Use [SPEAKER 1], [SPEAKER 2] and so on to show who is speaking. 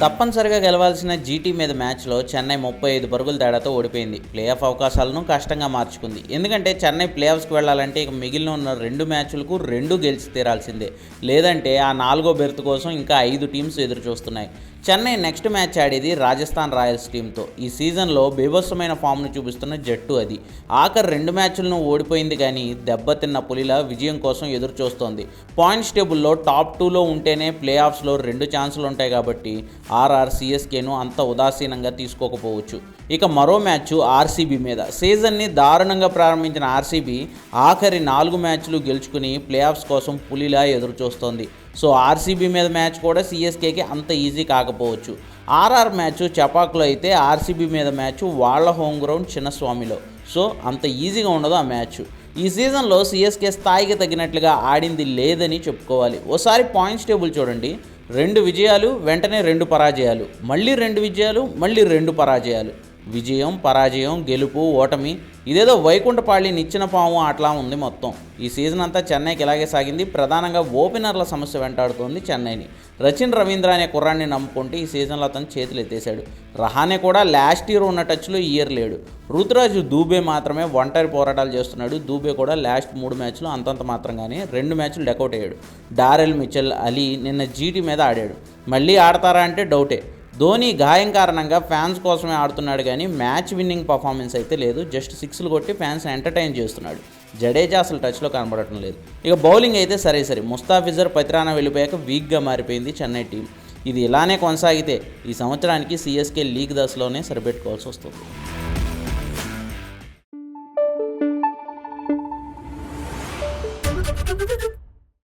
[SPEAKER 1] తప్పనిసరిగా గెలవాల్సిన జీటీ మీద మ్యాచ్లో చెన్నై ముప్పై ఐదు పరుగుల తేడాతో ఓడిపోయింది. ప్లే ఆఫ్ అవకాశాలను కష్టంగా మార్చుకుంది. ఎందుకంటే చెన్నై ప్లే ఆఫ్స్కి వెళ్ళాలంటే ఇక మిగిలిన ఉన్న రెండు మ్యాచ్లకు రెండు గెలిచి తీరాల్సిందే. లేదంటే ఆ నాలుగో బెర్త్ కోసం ఇంకా ఐదు టీమ్స్ ఎదురు చూస్తున్నాయి చెన్నై నెక్స్ట్ మ్యాచ్ ఆడేది రాజస్థాన్ రాయల్స్ టీంతో ఈ సీజన్లో బీభత్సమైన ఫామ్ను చూపిస్తున్న జట్టు అది. ఆఖరి రెండు మ్యాచ్లను ఓడిపోయింది కానీ దెబ్బతిన్న పులిల విజయం కోసం ఎదురు చూస్తోంది పాయింట్స్ టేబుల్లో టాప్ టూలో ఉంటేనే ప్లే ఆఫ్స్లో రెండు ఛాన్సులు ఉంటాయి కాబట్టి ఆర్ఆర్ సిఎస్కేను అంత ఉదాసీనంగా తీసుకోకపోవచ్చు. ఇక మరో మ్యాచ్ ఆర్సీబీ మీద. సీజన్ని దారుణంగా ప్రారంభించిన ఆర్సీబీ ఆఖరి నాలుగు మ్యాచ్లు గెలుచుకుని ప్లే ఆఫ్స్ కోసం పులిలా ఎదురుచూస్తోంది. సో ఆర్సీబీ మీద మ్యాచ్ కూడా సిఎస్కేకి అంత ఈజీ కాకపోవచ్చు. ఆర్ఆర్ మ్యాచ్ చపాకులో అయితే ఆర్సీబీ మీద మ్యాచ్ వాళ్ళ హోమ్ గ్రౌండ్ చిన్నస్వామిలో. సో అంత ఈజీగా ఉండదు ఆ మ్యాచ్. ఈ సీజన్లో సిఎస్కే స్థాయికి తగినట్లుగా ఆడింది లేదని చెప్పుకోవాలి. ఓసారి పాయింట్స్ టేబుల్ చూడండి. రెండు విజయాలు వెంటనే రెండు పరాజయాలు. మళ్ళీ రెండు విజయాలు మళ్ళీ రెండు పరాజయాలు. విజయం పరాజయం గెలుపు ఓటమి ఇదేదో వైకుంఠపాళి నిచ్చిన పాము అట్లా ఉంది మొత్తం. ఈ సీజన్ అంతా చెన్నైకి ఇలాగే సాగింది. ప్రధానంగా ఓపెనర్ల సమస్య వెంటాడుతోంది చెన్నైని. రచిన్ రవీంద్ర అనే కుర్రాన్ని నమ్ముకుంటే ఈ సీజన్లో అతను చేతులు ఎత్తేశాడు. రహానే కూడా లాస్ట్ ఇయర్ ఉన్న టచ్లో ఇయర్ లేడు. రుతురాజు దూబే మాత్రమే ఒంటరి పోరాటాలు చేస్తున్నాడు. దూబే కూడా లాస్ట్ మూడు మ్యాచ్లు అంతంత మాత్రంగానే రెండు మ్యాచ్లు డెకౌట్ అయ్యాడు. డారెల్ మిచెల్ అలీ నిన్న జీటీ మీద ఆడాడు. మళ్ళీ ఆడతారా అంటే డౌటే. ధోని గాయం కారణంగా ఫ్యాన్స్ కోసమే ఆడుతున్నాడు కానీ మ్యాచ్ విన్నింగ్ పర్ఫార్మెన్స్ అయితే లేదు. జస్ట్ సిక్స్లు కొట్టి ఫ్యాన్స్ ఎంటర్టైన్ చేస్తున్నాడు. జడేజా అసలు టచ్లో కనబడటం లేదు. ఇక బౌలింగ్ అయితే సరే సరే. ముస్తాఫిజర్ పతిరానా వెళ్ళిపోయాక వీక్గా మారిపోయింది చెన్నై టీం. ఇది ఇలానే కొనసాగితే ఈ సంవత్సరానికి సిఎస్కే లీగ్ దశలోనే సరిపెట్టుకోవాల్సి వస్తుంది.